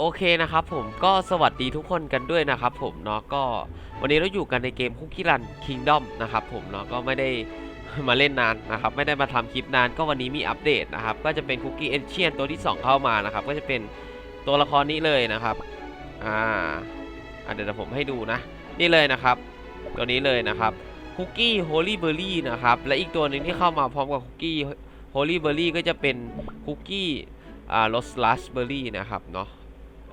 โอเคนะครับผมก็สวัสดีทุกคนกันด้วยนะครับผมเนาะก็วันนี้เราอยู่กันในเกมคุกกี้รันคิงดอมนะครับผมเนาะก็ไม่ได้มาเล่นนานนะครับไม่ได้มาทำคลิปนานก็วันนี้มีอัปเดตนะครับก็จะเป็นคุกกี้เอนเชียนตัวที่ 2 เข้ามานะครับก็จะเป็นตัวละครนี้เลยนะครับอ่าเดี๋ยวผมให้ดูนะ นี่เลยนะครับ ตัวนี้เลยนะครับคุกกี้โฮลี่เบอร์รี่นะครับและอีกตัวหนึ่งที่เข้ามาพร้อมกับคุกกี้โฮลี่เบอร์รี่ก็จะเป็นคุกกี้อ่ารสลัสเบอร์รี่นะครับเนาะ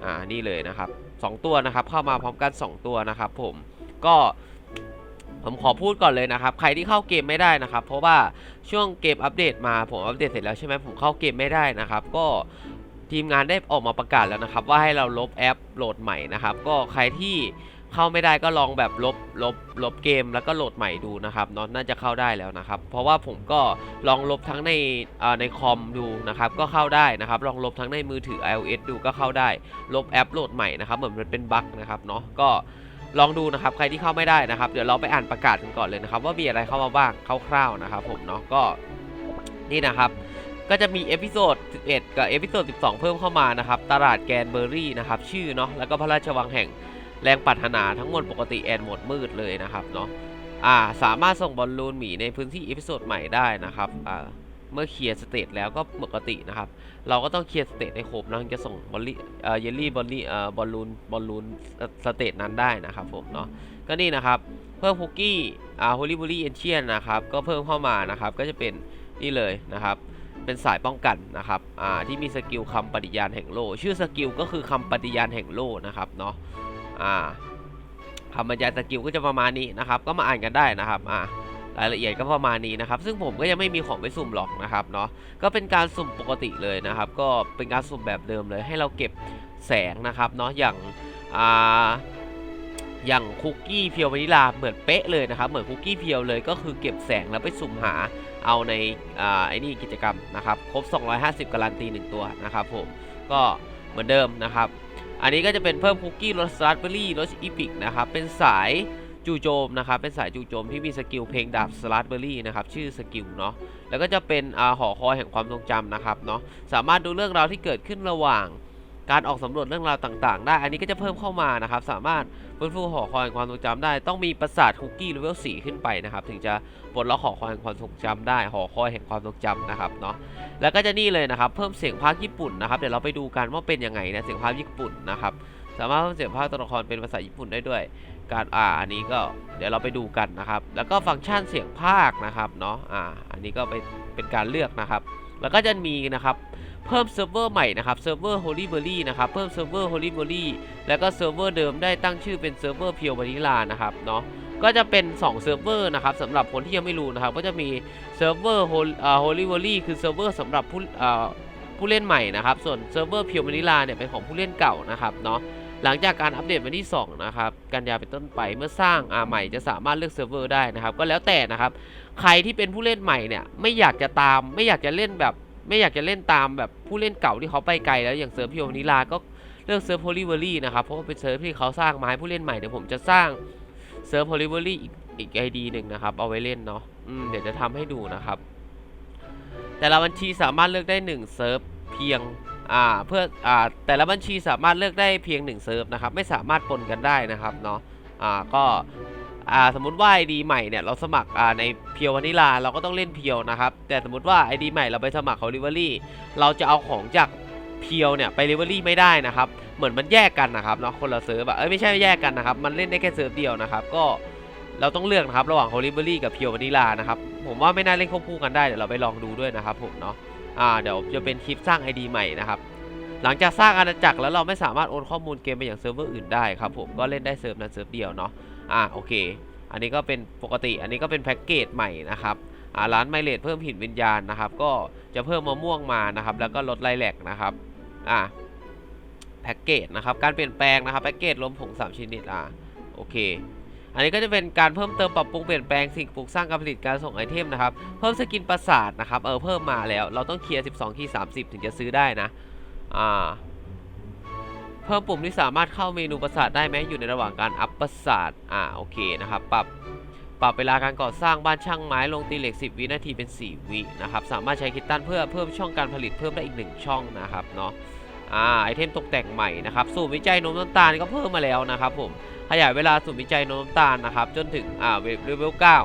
อ่านี่เลยนะครับ 2 ตัวนะครับ เข้ามาพร้อมกัน 2 ตัวนะครับ ผมก็ผมขอพูดก่อนเลยนะครับ ใครที่เข้าเกมไม่ได้นะครับ เพราะว่าช่วงเกมอัปเดตมาผมอัปเดตเสร็จแล้วใช่ไหมผมเข้าเกมไม่ได้นะครับ ก็ทีมงานได้ออกมาประกาศแล้วนะครับ ว่าให้เราลบแอปโหลดใหม่นะครับ ก็ใครที่ เข้าไม่ได้ก็ลองแบบลบลบลบเกมแล้วก็โหลดใหม่ดูนะครับเนาะน่าจะเข้าได้แล้วนะครับ เพราะว่าผมก็ลองลบทั้งในอ่าในคอมดูนะครับก็เข้าได้นะครับ ลองลบทั้งในมือถือ iOS ดูก็เข้าได้ ลบแอปโหลดใหม่นะครับเหมือนมันเป็นบั๊กนะครับเนาะก็ลองดูนะครับใครที่เข้าไม่ได้นะครับ เดี๋ยวเราไปอ่านประกาศกันก่อนเลยนะครับ ว่ามีอะไรเข้ามาบ้างคร่าวๆนะครับ ผมเนาะก็นี่นะครับก็จะมีเอพิโซด 11 กับเอพิโซด 12 เพิ่มเข้ามานะครับ ตลาดแกนเบอร์รี่นะครับ ชื่อเนาะ แล้วก็พระราชวังแห่ง แรงปรารถนาทั้งหมดปกติแอนหมดมืดเลยนะครับเนาะอ่าสามารถส่งบอลลูนหมีในพื้นที่เอพิโซดใหม่ได้นะครับอ่าเมื่อเคลียร์สเตจแล้วก็ปกตินะครับ เราก็ต้องเคลียร์สเตจในครบนะถึงจะส่งบอลลี่เอ่อเยลลี่บอลลี่เอ่อบอลลูนบอลลูนสเตจนั้นได้นะครับผมเนาะก็นี่นะครับ เพิ่มคุกกี้อ่าโฮลี่บูลี่เอนเชียนนะครับก็เพิ่มเข้ามานะครับก็จะเป็นนี่เลยนะครับเป็นสายป้องกันนะครับอ่าที่มีสกิลคำปฏิญาณแห่งโลกชื่อสกิลก็คือคำปฏิญาณแห่งโลกนะครับเนาะ อ่าคำบรรยายสกิลก็จะประมาณนี้นะครับ ก็มาอ่านกันได้นะครับอ่ารายละเอียดก็ประมาณนี้นะครับ ซึ่งผมก็ยังไม่มีของไปสุ่มหรอกนะครับเนาะก็เป็นการสุ่มปกติเลยนะครับ ก็เป็นการสุ่มแบบเดิมเลย ให้เราเก็บแสงนะครับเนาะอย่างอ่าอย่างคุกกี้เพียววานิลาเหมือนเป๊ะเลยนะครับ เหมือนคุกกี้เพียวเลยก็คือเก็บแสงแล้วไปสุ่มหาเอาในอ่าไอ้นี่กิจกรรมนะครับ ครบ 250 การันตี 1 ตัวนะครับผมก็เหมือนเดิมนะครับ อันนี้ก็จะเป็นเพิ่มคุกกี้รสสตรอเบอรี่รสอีพิกนะครับเป็นสายจู่โจมนะครับเป็นสายจู่โจมที่มีสกิลเพลงดาบสตรอเบอรี่นะครับชื่อสกิลเนาะแล้วก็จะเป็นอาหอคอยแห่งความทรงจำนะครับเนาะสามารถดูเรื่องราวที่เกิดขึ้นระหว่าง การออกสำรวจเรื่องราวต่างๆ ได้ อันนี้ก็จะเพิ่มเข้ามานะครับ สามารถฟื้นฟูหอคอยความทรงจำได้ ต้องมีปราสาทคุกกี้เลเวล4ขึ้นไปนะครับ ถึงจะปลดล็อกหอคอยแห่งความทรงจำได้ หอคอยแห่งความทรงจำนะครับเนาะ แล้วก็จะนี่เลยนะครับ เพิ่มเสียงพากย์ญี่ปุ่นนะครับ เดี๋ยวเราไปดูกันว่าเป็นยังไงนะ เสียงพากย์ญี่ปุ่นนะครับ สามารถเพิ่มเสียงพากย์ตัวละครเป็นภาษาญี่ปุ่นได้ด้วย การอ่าอันนี้ก็เดี๋ยวเราไปดูกันนะครับ แล้วก็ฟังก์ชันเสียงพากย์นะครับเนาะ อ่า อันนี้ก็เป็นเป็นการเลือกนะครับ แล้วก็จะมีนะครับ เพิ่มเซิร์ฟเวอร์ใหม่นะครับเซิร์ฟเวอร์ Holy Berry นะครับเพิ่มเซิร์ฟเวอร์ Holy Berry แล้วก็เซิร์ฟเวอร์เดิมได้ตั้งชื่อเป็นเซิร์ฟเวอร์เพียววานิลานะครับเนาะก็จะเป็น2เซิร์ฟเวอร์นะครับสำหรับคนที่ยังไม่รู้นะครับก็จะมีเซิร์ฟเวอร์ Holy Berry คือเซิร์ฟเวอร์สำหรับผู้ผู้เล่นใหม่นะครับส่วนเซิร์ฟเวอร์เพียววานิลาเนี่ยเป็นของผู้เล่นเก่านะครับเนาะหลังจากการอัปเดตวันที่2นะครับกันยาเป็นต้นไปเมื่อสร้างอาใหม่จะสามารถเลือกเซิร์ฟเวอร์ได้นะครับก็แล้วแต่นะครับใครที่เป็นผู้เล่นใหม่เนี่ยไม่อยากจะตามไม่อยากจะเล่นแบบ ไม่อยากจะเล่นตามแบบผู้เล่นเก่าที่เขาไปไกลแล้วอย่างเซิร์ฟพิโอนิลาก็เลือกเซิร์ฟโพลิเวอรี่นะครับเพราะว่าเป็นเซิร์ฟที่เขาสร้างมาให้ผู้เล่นใหม่เดี๋ยวผมจะสร้างเซิร์ฟโพลิเวอรี่อีกไอดีหนึ่งนะครับเอาไว้เล่นเนาะอืมเดี๋ยวจะทำให้ดูนะครับ แต่ละบัญชีสามารถเลือกได้1เซิร์ฟเพียงอ่าเพื่ออ่าแต่ละบัญชีสามารถเลือกได้เพียง1เซิร์ฟนะครับไม่สามารถปนกันได้นะครับเนาะอ่าก็ อ่าสมมติว่า ID ใหม่เนี่ยเราสมัครอ่าในเพียววานิลาเราก็ต้องเล่นเพียวนะครับแต่สมมติว่า ID ใหม่เราไปสมัครเขาลิเวอรี่เราจะเอาของจากเพียวเนี่ยไปลิเวอรี่ไม่ได้นะครับเหมือนมันแยกกันนะครับเนาะคนละเซิร์ฟอะเอ้ยไม่ใช่แยกกันนะครับมันเล่นได้แค่เซิร์ฟเดียวนะครับก็เราต้องเลือกนะครับระหว่างเขาลิเวอรี่กับเพียววานิลานะครับผมว่าไม่น่าเล่นควบคู่กันได้เดี๋ยวเราไปลองดูด้วยนะครับผมเนาะอ่าเดี๋ยวจะเป็นคลิปสร้าง ID ใหม่นะครับหลังจากสร้างอาณาจักรแล้วเราไม่สามารถโอนข้อมูลเกมไปอย่างเซิร์ฟเวอร์อื่นได้ครับผมก็เล่นได้เซิร์ฟนั้นเซิร์ฟเดียวเนาะ อ่าโอเค อันนี้ก็เป็นปกติ อันนี้ก็เป็นแพ็กเกจใหม่นะครับอ่าร้านไมเลดเพิ่มหินวิญญาณนะครับ ก็จะเพิ่มมะม่วงมานะครับ แล้วก็ลดไลแลกนะครับอ่าแพ็กเกจนะครับ การเปลี่ยนแปลงนะครับแพ็กเกจรวมผงสามชนิดอ่าโอเคอันนี้ก็จะเป็นการเพิ่มเติมปรับปรุงเปลี่ยนแปลงสิ่งปลูกสร้างการผลิตการส่งไอเทมนะครับ เพิ่มสกินปราสาทนะครับ เออเพิ่มมาแล้ว เราต้องเคลียร์ 12คีย์30 ถึงจะซื้อได้นะ อ่า เพิ่มปุ่มที่สามารถเข้าเมนูปราสาทได้แม้อยู่ในระหว่างการอัพปราสาทอ่าโอเคนะครับปรับปรับเวลาการก่อสร้างบ้านช่างไม้ลงตีเหล็ก 10 วินาทีเป็น 4 วินะครับสามารถใช้คิตตันเพื่อเพิ่มช่องการผลิตเพิ่มได้อีก 1 ช่องนะครับเนาะอ่าไอเทมตกแต่งใหม่นะครับสูตรวิจัยนมน้ำตาลก็เพิ่มมาแล้วนะครับผมขยายเวลาสูตรวิจัยนมน้ำตาลนะครับจนถึงอ่าเวลเวลเก้า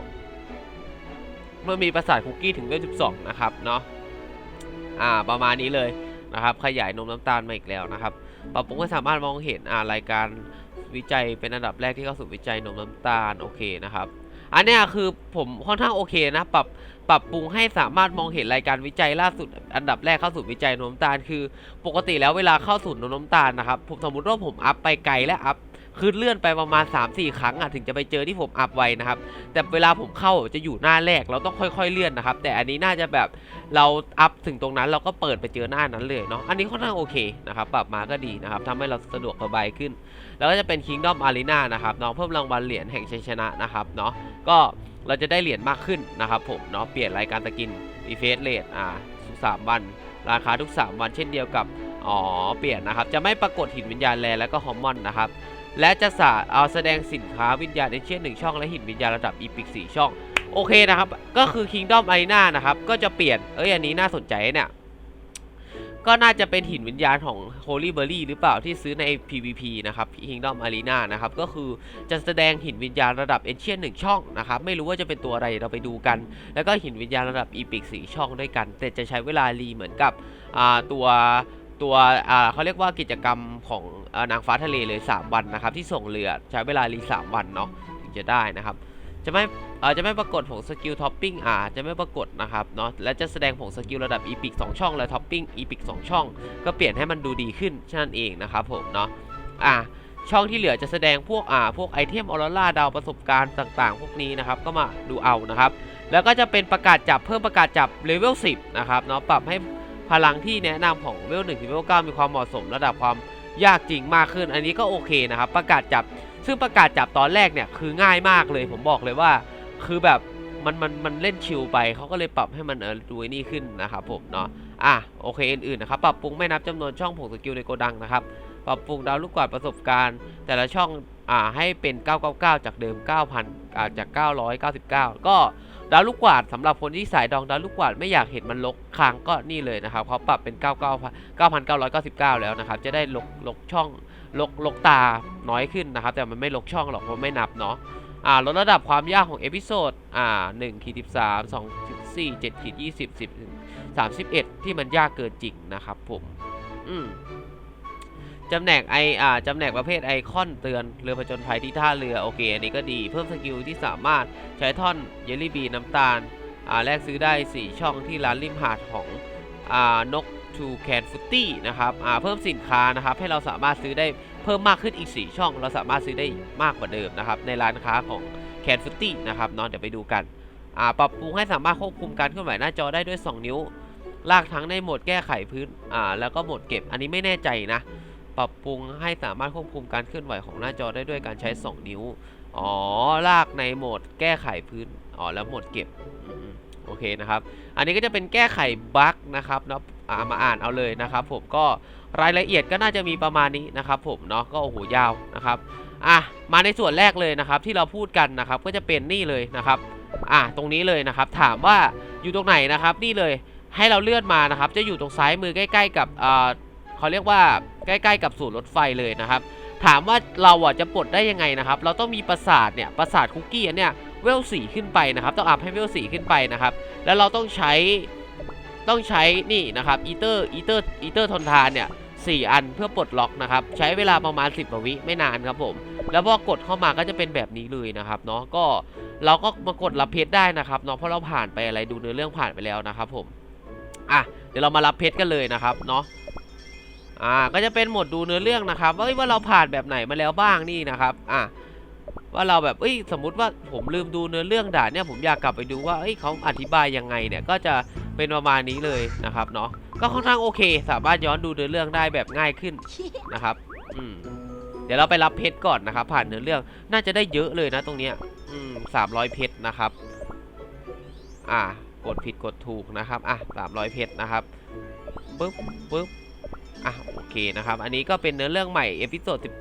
เมื่อมีประสาทคุกกี้ถึงเลเวลสิบสองนะครับเนาะอ่าประมาณนี้เลยนะครับขยายนมน้ำตาลมาอีกแล้วนะครับ ปรับปรุงให้สามารถมองเห็นอ่ารายการวิจัยเป็นอันดับแรกที่เข้าสู่วิจัยนมน้ำตาลโอเคนะครับ อันนี้คือผมค่อนข้างโอเคนะปรับปรับปรุงให้สามารถมองเห็นรายการวิจัยล่าสุด อันดับแรกเข้าสู่วิจัยนมน้ำตาลคือ ปกติแล้วเวลาเข้าสู่นมน้ำตาลนะครับผมสมมติว่าผมอัพไปไกลและอัพ คือเลื่อนไปประมาณ 3-4 ครั้งอะถึงจะไปเจอที่ผมอัพไว้นะครับ แต่เวลาผมเข้าจะอยู่หน้าแรกเราต้องค่อยๆเลื่อนนะครับ แต่อันนี้น่าจะแบบเราอัพถึงตรงนั้นเราก็เปิดไปเจอหน้านั้นเลยเนาะอันนี้ค่อนข้างโอเคนะครับปรับมาก็ดีนะครับทำให้เราสะดวกสบายขึ้น แล้วก็จะเป็น Kingdom Arena นะครับเนาะเพิ่มรางวัลเหรียญแห่งชัยชนะนะครับเนาะก็เราจะได้เหรียญมากขึ้นนะครับผมเนาะเปลี่ยนรายการตะกินอีเฟสเลทอ่าทุกสามวันราคาทุก 3 วันเช่นเดียวกับอ๋อเปลี่ยนนะครับจะไม่ปรากฏหินวิญญาณแลแล้วก็ฮอร์มอนนะครับ และจะสาเอาแสดงสินค้าวิญญาณเอเชียนหนึ่งช่องและหินวิญญาณระดับอีพิกสี่ช่อง โอเคนะครับ ก็คือ Kingdom Arena นะครับ ก็จะเปลี่ยน เอ้ย อันนี้น่าสนใจเนี่ย ก็น่าจะเป็นหินวิญญาณของ Holy Berry หรือเปล่าที่ซื้อใน PVP นะครับ Kingdom Arena นะครับ ก็คือจะแสดงหินวิญญาณระดับเอเชียนหนึ่งช่องนะครับ ไม่รู้ว่าจะเป็นตัวอะไรเราไปดูกัน แล้วก็หินวิญญาณระดับอีพิกสี่ช่องด้วยกัน แต่จะใช้เวลารีเหมือนกับตัว ตัวอ่าเขาเรียกว่ากิจกรรมของนางฟ้าทะเลเลย 3 วันนะครับ ที่ส่งเรือใช้เวลารี3วันเนาะถึงจะได้นะครับ จะไม่จะไม่ปรากฏผงสกิลท็อปปิ้งอ่าจะไม่ปรากฏนะครับเนาะและจะแสดงผงสกิลระดับอีพิก2ช่องและท็อปปิ้งอีพิก2ช่อง ก็เปลี่ยนให้มันดูดีขึ้นเช่นนั้นเองนะครับผมเนาะอ่าช่องที่เหลือจะแสดงพวกอ่าพวกไอเทมออโรราดาวประสบการณ์ต่างๆ พวกนี้นะครับก็มาดูเอานะครับ แล้วก็จะเป็นประกาศจับเพิ่มประกาศจับเลเวล10นะครับเนาะปรับให้ พลังที่แนะนำของเลเวล1ถึงเลเวล9มีความเหมาะสมระดับความยากจริงมากขึ้น อันนี้ก็โอเคนะครับ ประกาศจับ ซึ่งประกาศจับตอนแรกเนี่ยคือง่ายมากเลย ผมบอกเลยว่า คือแบบมันมันมันเล่นชิลไปเขาก็เลยปรับให้มันเออดูนี่ขึ้นนะครับผมเนาะอะโอเคอื่นๆนะครับปรับปรุงไม่นับจำนวนช่องผงสกิลในโกดังนะครับปรับปรุงดาวลูกกวาดประสบการณ์ แต่ละช่องอ่าให้เป็น 999 จากเดิม 9,000อ่าจาก 999 ก็ ดาวลูกกวาดสำหรับคนที่สายดองดาวลูกกวาดไม่อยากเห็นมันลกค้างก็นี่เลยนะครับเขาปรับเป็น99 9,999 แล้วนะครับ จะได้ลกลกช่องลกลกตาน้อยขึ้นนะครับ แต่มันไม่ลกช่องหรอกเพราะไม่นับเนาะอ่าลดระดับความยากของเอพิโซดอ่า1ขีด13 2ขีด4 7ขีด20 10ถึง31 ที่มันยากเกินจริงนะครับผม อืม จำแนกไออ่าจำแนกประเภทไอคอนเตือนเรือผจญภัยที่ท่าเรือโอเคอันนี้ก็ดีเพิ่มสกิลที่สามารถใช้ท่อนเยลลี่บีน้ำตาลอ่าแลกซื้อได้ 4 ช่องที่ร้านริมหาดของอ่านกทูแคนฟุตตี้นะครับอ่าเพิ่มสินค้านะครับให้เราสามารถซื้อได้เพิ่มมากขึ้นอีก 4 ช่อง เราสามารถซื้อได้มากกว่าเดิมนะครับในร้านค้าของแคนฟุตตี้นะครับเนาะเดี๋ยวไปดูกันอ่าปรับปรุงให้สามารถควบคุมการเคลื่อนไหวหน้าจอได้ด้วย 2 นิ้วลากทั้งในโหมดแก้ไขพื้นอ่าแล้วก็โหมดเก็บอันนี้ไม่แน่ใจนะ ปรับปรุงให้สามารถควบคุมการเคลื่อนไหวของหน้าจอได้ด้วยการใช้ 2 นิ้ว อ๋อ ลากในโหมดแก้ไขพื้น อ๋อ แล้วโหมดเก็บโอเคนะครับ อันนี้ก็จะเป็นแก้ไขบั๊กนะครับเนาะามาอ่านเอาเลยนะครับ ผมก็รายละเอียดก็น่าจะมีประมาณนี้นะครับ ผมเนาะก็โอ้โหยาวนะครับอะมาในส่วนแรกเลยนะครับ ที่เราพูดกันนะครับ ก็จะเป็นนี่เลยนะครับอะตรงนี้เลยนะครับ ถามว่าอยู่ตรงไหนนะครับ นี่เลยให้เราเลื่อนมานะครับ จะอยู่ตรงซ้ายมือใกล้ ๆ กับเขาเรียกว่า ใกล้ๆกับศูนย์รถไฟเลยนะครับ ถามว่าเราอะจะปลดได้ยังไงนะครับ เราต้องมีปราสาทเนี่ยปราสาทคุกกี้เนี่ยเวลสี่ขึ้นไปนะครับ ต้องอัพให้เวลสี่ขึ้นไปนะครับ แล้วเราต้องใช้ต้องใช้นี่นะครับอีเตอร์อีเตอร์อีเตอร์ทนทานเนี่ยสี่อันเพื่อปลดล็อกนะครับ ใช้เวลาประมาณ 10กว่าวิไม่นานครับผม แล้วพอกดเข้ามาก็จะเป็นแบบนี้เลยนะครับเนาะก็เราก็มากดรับเพชรได้นะครับเนาะเพราะเราผ่านไปอะไรดูเนื้อเรื่องผ่านไปแล้วนะครับผมอะเดี๋ยวเรามารับเพชรกันเลยนะครับเนาะ อ่าก็จะเป็นหมดดูเนื้อเรื่องนะครับว่าเอ้ยว่าเราผ่านแบบไหนมาแล้วบ้างนี่นะครับอะว่าเราแบบเอ้ยสมมุติว่าผมลืมดูเนื้อเรื่องด่านเนี่ยผมอยากกลับไปดูว่าเอ้ยเขาอธิบายยังไงเนี่ยก็จะเป็นประมาณนี้เลยนะครับเนาะก็ค่อนข้างโอเค สามารถย้อนดูเนื้อเรื่องได้แบบง่ายขึ้นนะครับอืมเดี๋ยวเราไปรับเพชรก่อนนะครับ ผ่านเนื้อเรื่องน่าจะได้เยอะเลยนะตรงเนี้ยอืมสามร้อยเพชรนะครับ อ่ากดผิดกดถูกนะครับอะสามร้อยเพชรนะครับปึ๊บปึ๊บ อะโอเคนะครับ อันนี้ก็เป็นเนื้อเรื่องใหม่เอพิโซดสิบ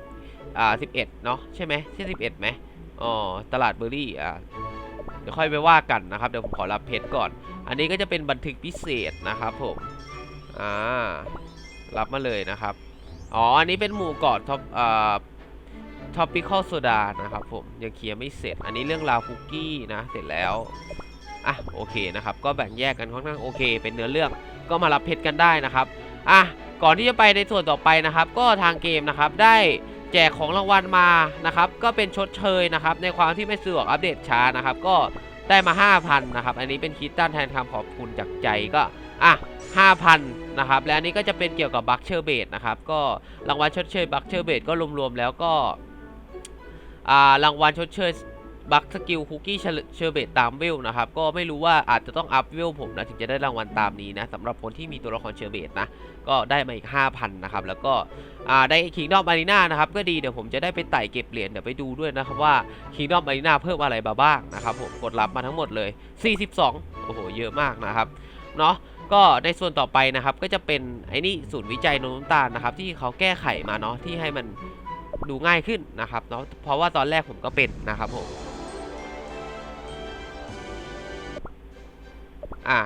อ่าสิบเอ็ดเนาะใช่ไหมใช่สิบเอ็ดไหมอ๋อตลาดเบอร์รี่อะเดี๋ยวค่อยไปว่ากันนะครับเดี๋ยวผมขอรับเพชรก่อน อันนี้ก็จะเป็นบันทึกพิเศษนะครับผมอ่ารับมาเลยนะครับอ๋ออันนี้เป็นหมู่เกาะท็อปอ่าท็อปปิคอลโซดานะครับผมยังเคลียร์ไม่เสร็จ อันนี้เรื่องราวคุกกี้นะเสร็จแล้วอะโอเคนะครับก็แบ่งแยกกันค่อนข้างโอเค เป็นเนื้อเรื่องก็มารับเพชรกันได้นะครับอะ ก่อนที่จะไปในส่วนต่อไปนะครับ ก็ทางเกมนะครับได้แจกของรางวัลมานะครับ ก็เป็นชดเชยนะครับ ในความที่ไม่สะดวกอัปเดตช้านะครับ ก็ได้มา 5,000 นะครับ อันนี้เป็นคิดตันแทนคำขอบคุณจากใจก็อะ5,000 นะครับ และอันนี้ก็จะเป็นเกี่ยวกับบัคเชอร์เบดนะครับ ก็รางวัลชดเชยบัคเชอร์เบดก็รวมๆแล้วก็อ่ารางวัลชดเชย บัคสกิลคุกกี้เชอร์เบตตามเวลนะครับ ก็ไม่รู้ว่าอาจจะต้องอัพเวลผมนะ ถึงจะได้รางวัลตามนี้นะสำหรับคนที่มีตัวละครเชอร์เบตนะ ก็ได้มาอีก 5,000 นะครับ แล้วก็ได้คิงดอมอารีนานะครับ ก็ดีเดี๋ยวผมจะได้ไปไต่เก็บเหรียญเดี๋ยวไปดูด้วยนะครับว่าคิงดอมอารีนาเพิ่มอะไรมาบ้างนะครับผมกดรับมาทั้งหมดเลย 42 โอ้โห เยอะมากนะครับเนาะก็ในส่วนต่อไปนะครับก็จะเป็นไอ้นี่ศูนย์วิจัยนมน้ำตาลนะครับ ที่เขาแก้ไขมาเนาะที่ให้มันดูง่ายขึ้นนะครับเนาะเพราะว่าตอนแรกผมก็เป็นนะครับผม อ่า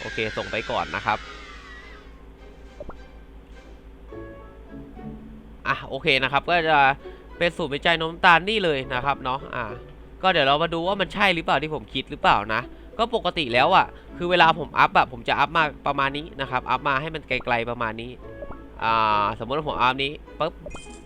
โอเคส่งไปก่อนนะครับอะโอเคนะครับก็จะเป็นศูนย์วิจัยนมน้ำตาลนี่เลยนะครับเนาะอ่าก็เดี๋ยวเรามาดูว่ามันใช่หรือเปล่าที่ผมคิดหรือเปล่านะ ก็ปกติแล้วอะ่ะคือเวลาผมอัพอะผมจะอัพมาประมาณนี้นะครับอัพมาให้มันไกลๆประมาณนี้อ่าสมมติว่าผมอัพนี้ปุ๊บ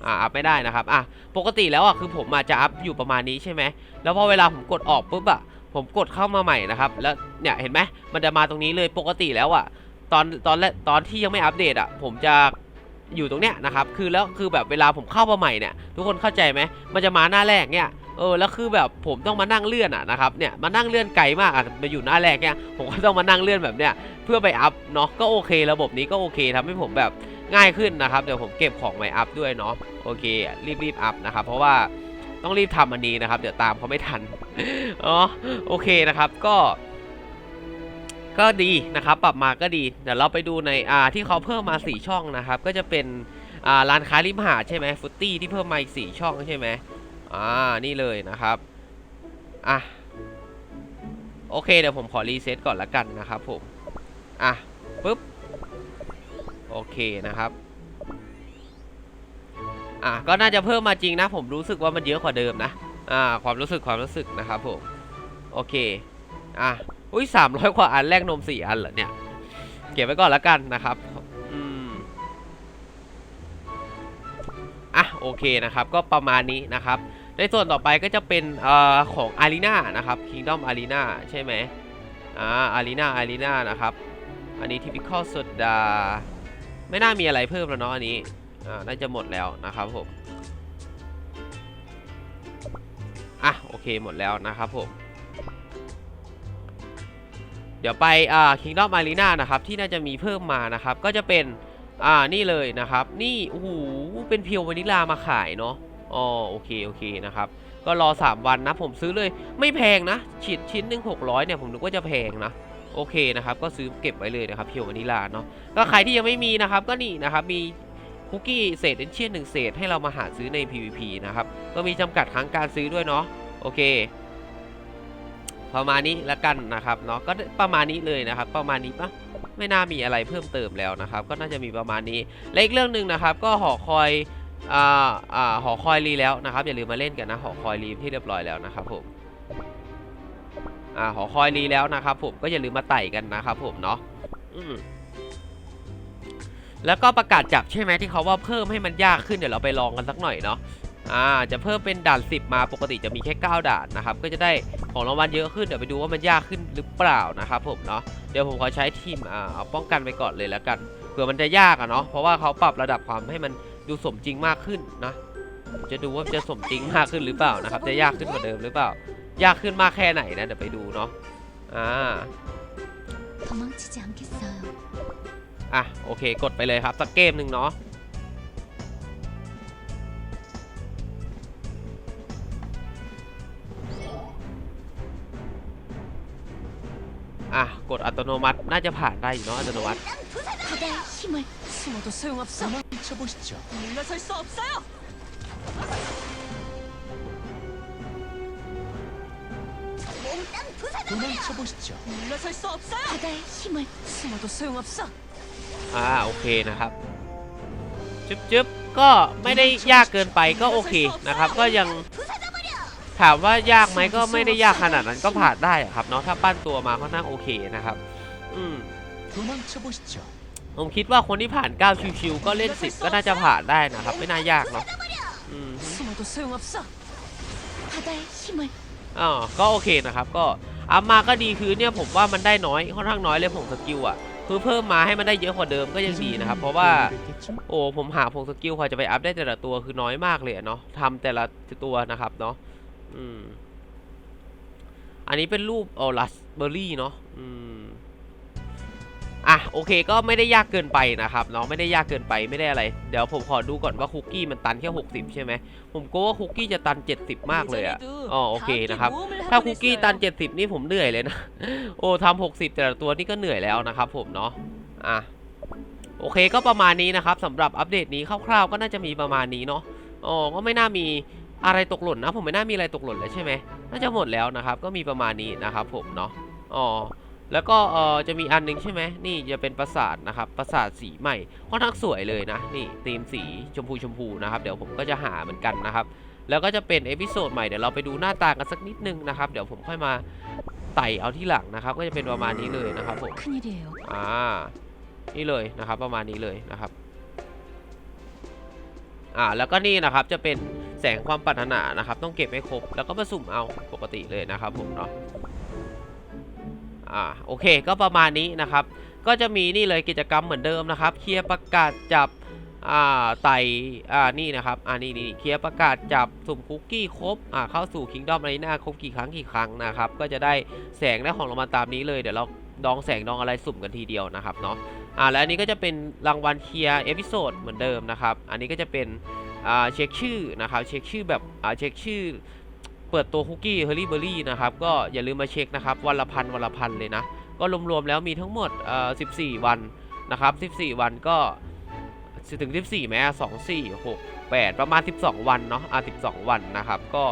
อ่าอัพไม่ได้นะครับอะปกติแล้วอะคือผมอาจจะอัพอยู่ประมาณนี้ใช่ไหมแล้วพอเวลาผมกดออกปุ๊บอะ ผมกดเข้ามาใหม่นะครับ แล้วเนี่ยเห็นไหมมันจะมาตรงนี้เลยปกติแล้วอะตอนตอนแรกตอนที่ยังไม่อัปเดตอะผมจะอยู่ตรงเนี้ยนะครับ คือแล้วคือแบบเวลาผมเข้ามาใหม่เนี่ย ทุกคนเข้าใจไหมมันจะมาหน้าแรกเนี่ยเออแล้วคือแบบผมต้องมานั่งเลื่อนอะนะครับเนี่ยมานั่งเลื่อนไกลมากอะมาอยู่หน้าแรกเนี่ยผมก็ต้องมานั่งเลื่อนแบบเนี้ยเพื่อไปอัพเนาะก็โอเค ระบบนี้ก็โอเคทำให้ผมแบบง่ายขึ้นนะครับเดี๋ยวผมเก็บของใหม่อัพด้วยเนาะโอเครีบรีบอัพนะครับเพราะว่า ต้องรีบทำอันนี้นะครับ เดี๋ยวตามเขาไม่ทันอ๋อโอเคนะครับก็ ก็ดีนะครับ ปรับมาก็ดี เดี๋ยวเราไปดูในอ่าที่เขาเพิ่มมา 4 ช่องนะครับ ก็จะเป็นอ่าร้านค้าริมหาดใช่ไหมฟุตตี้ที่เพิ่มมาอีก4ช่องใช่ไหมอ่านี่เลยนะครับอะโอเคเดี๋ยวผมขอรีเซ็ตก่อนละกันนะครับผมอะปึ๊บโอเคนะครับ อะก็น่าจะเพิ่มมาจริงนะ ผมรู้สึกว่ามันเยอะกว่าเดิมนะอ่าความรู้สึกความรู้สึกนะครับผมโอเคอะอุ้ยสามร้อยกว่าอันแลกนมสี่อันเหรอเนี่ยเก็บไว้ก่อนละกันนะครับอืมอะโอเคนะครับก็ประมาณนี้นะครับในส่วนต่อไปก็จะเป็นเอ่อของอารีนานะครับ Kingdom Arena ใช่ไหมอ่าอารีนาอารีนานะครับ อันนี้ Typical Soda ไม่น่ามีอะไรเพิ่มแล้วเนาะอันนี้ อ่าน่าจะหมดแล้วนะครับผมอะโอเคหมดแล้วนะครับผม เดี๋ยวไปอ่า Kingdom Arena นะครับที่น่าจะมีเพิ่มมานะครับ ก็จะเป็นอ่านี่เลยนะครับ นี่โอ้โหเป็นเพียววานิลามาขายเนาะอ๋อโอเคโอเคนะครับก็รอ 3 วันนะผมซื้อเลยไม่แพงนะฉีดชิ้นหนึ่ง600เนี่ยผมนึกว่าจะแพงนะโอเคนะครับก็ซื้อเก็บไว้เลยนะครับเพียววานิลาเนาะก็ใครที่ยังไม่มีนะครับก็นี่นะครับมี คุกกี้เศษเอนเชียนหนึ่งเศษให้เรามาหาซื้อใน PVP นะครับก็มีจำกัดครั้งการซื้อด้วยเนาะโอเค ประมาณนี้ล้วกันนะครับเนาะก็ประมาณนี้เลยนะครับ ประมาณนี้ปะไม่น่ามีอะไรเพิ่มเติมแล้วนะครับ ก็น่าจะมีประมาณนี้และอีกเรื่องหนึ่งนะครับ ก็หอคอยอ่าอ่าหอคอยรีแล้วนะครับ อย่าลืมมาเล่นกันนะหอคอยรีที่เรียบร้อยแล้วนะครับผมอ่าหอคอยรีแล้วนะครับ ผมก็อย่าลืมมาไต่กันนะครับผมเนาะอืม แล้วก็ประกาศจับใช่ไหมที่เขาว่าเพิ่มให้มันยากขึ้นเดี๋ยวเราไปลองกันสักหน่อยเนาะอ่าจะเพิ่มเป็นด่าน 10 มาปกติจะมีแค่ 9 ด่านนะครับก็จะได้ของรางวัลเยอะขึ้นเดี๋ยวไปดูว่ามันยากขึ้นหรือเปล่านะครับผมเนาะเดี๋ยวผมขอใช้ทีมอ่าเอาป้องกันไปก่อนเลยแล้วกันเผื่อมันจะยากอะเนาะเพราะว่าเขาปรับระดับความให้มันดูสมจริงมากขึ้นนะจะดูว่าจะสมจริงมากขึ้นหรือเปล่านะครับ จะยากขึ้นกว่าเดิมหรือเปล่า ยากขึ้นมากแค่ไหนนะเดี๋ยวไปดูเนาะอ่า อ่ะ โอเค กดไปเลยครับ สักเกมหนึ่งเนาะ อ่ะ กดอัตโนมัติ น่าจะผ่านได้อยู่เนาะอัตโนมัติ 바다의 힘을 숨어도 소용없어. 쳐보시죠. 물러설 수 없어요. 도망쳐 보시죠. 물러설 수 없어요. 바다의 힘을 숨어도 소용없어. อ่าโอเคนะครับจึ๊บจึ๊บก็ไม่ได้ยากเกินไปก็โอเคนะครับ ก็ยังถามว่ายากไหมก็ไม่ได้ยากขนาดนั้นก็ผ่านได้ครับเนาะถ้าปั้นตัวมาก็น่าโอเคนะครับ อืมผมคิดว่าคนที่ผ่าน 9 ชิวๆก็เล่น 10 ก็น่าจะผ่านได้นะครับ ไม่น่ายากเนาะอืมอ๋อก็โอเคนะครับ ก็อามาก็ดีคือเนี่ยผมว่ามันได้น้อยค่อนข้างน้อยเลยผมสกิลอะ คือเพิ่มมาให้มันได้เยอะกว่าเดิมก็ยังดีนะครับ เพราะว่า?โอ้ผมหาพงสกิลพอจะไปอัพได้แต่ละตัวคือน้อยมากเลยเนาะทำแต่ละตัวนะครับเนาะอืมอันนี้เป็นรูปโอรัสเบอร์รี่เนาะอืม อะโอเคก็ไม่ได้ยากเกินไปนะครับเนาะไม่ได้ยากเกินไปไม่ได้อะไร เดี๋ยวผมขอดูก่อนว่าคุกกี้มันตันแค่ 60 ใช่ไหมผมกลัวว่าคุกกี้จะตัน 70 มากเลยอะอ๋อโอเคนะครับถ้าคุกกี้ตัน 70 นี่ผมเหนื่อยเลยนะโอ้ทำ60 แต่ละตัวนี่ก็เหนื่อยแล้วนะครับผมเนาะอะโอเคก็ประมาณนี้นะครับสำหรับอัปเดตนี้คร่าวๆก็น่าจะมีประมาณนี้เนาะอ๋อก็ไม่น่ามีอะไรตกหล่นนะ ผมไม่น่ามีอะไรตกหล่นเลยใช่ไหมน่าจะหมดแล้วนะครับ ก็มีประมาณนี้นะครับผมเนาะอ๋อ แล้วก็เออจะมีอันนึงใช่ไหมนี่จะเป็นปราสาทนะครับปราสาทสีใหม่ค่อนข้างสวยเลยนะนี่ธีมสีชมพูชมพูนะครับเดี๋ยวผมก็จะหาเหมือนกันนะครับแล้วก็จะเป็นเอพิโซดใหม่เดี๋ยวเราไปดูหน้าตากันสักนิดนึงนะครับเดี๋ยวผมค่อยมาไต่เอาที่หลังนะครับ ก็จะเป็นประมาณนี้เลยนะครับผมอ่านี่เลยนะครับประมาณนี้เลยนะครับอ่าแล้วก็นี่นะครับจะเป็นแสงความปรารถนานะครับ ต้องเก็บให้ครบแล้วก็มาสุ่มเอาปกติเลยนะครับผมเนาะ อ่าโอเคก็ประมาณนี้นะครับ ก็จะมีนี่เลยกิจกรรมเหมือนเดิมนะครับ เคลียร์ประกาศจับอ่าไต่อ่านี่นะครับอ่านี่นี่เคลียร์ประกาศจับสุ่มคุกกี้ครบอ่าเข้าสู่คิงดอมอารีนาครบกี่ครั้งกี่ครั้งนะครับ ก็จะได้แสงและของรางวัลตามนี้เลย เดี๋ยวเราดองแสงดองอะไรสุ่มกันทีเดียวนะครับเนาะอ่าและอันนี้ก็จะเป็นรางวัลเคลียร์เอพิโซดเหมือนเดิมนะครับ อันนี้ก็จะเป็นอ่าเช็คชื่อนะครับเช็คชื่อแบบอ่าเช็คชื่อ ปิดตัวคุกกี้เฮอร์รี่เบอร์รี่นะครับก็อย่าลืมมาเช็คนะครับวันละพันวันละพันเลยนะ ก็รวมๆแล้วมีทั้งหมดเอ่อ14 วันนะครับ 14 วันก็ถึง 14ไหมสองสี่หกแปดประมาณ 12 วันเนาะอะ12 วันนะครับ ก็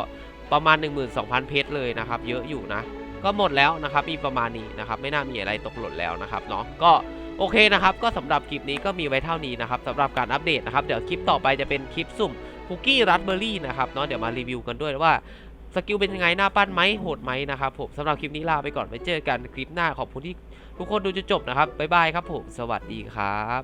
ประมาณ 12,000 เพชรเลยนะครับ เยอะอยู่นะ ก็หมดแล้วนะครับ มีประมาณนี้นะครับ ไม่น่ามีอะไรตกหล่นแล้วนะครับเนาะก็โอเคนะครับ ก็สำหรับคลิปนี้ก็มีไว้เท่านี้นะครับสำหรับการอัปเดตนะครับ เดี๋ยวคลิปต่อไปจะเป็นคลิปสุ่มคุกกี้รัสเบอร์รี่นะครับเนาะเดี๋ยวมารีวิวกันด้วยว่า สกิลเป็นยังไงหน้าปั้นไหมโหดไหมนะครับผมสำหรับคลิปนี้ลาไปก่อนไว้เจอกันคลิปหน้าขอบคุณที่ทุกคนดูจนจบนะครับบ๊ายบายครับผมสวัสดีครับ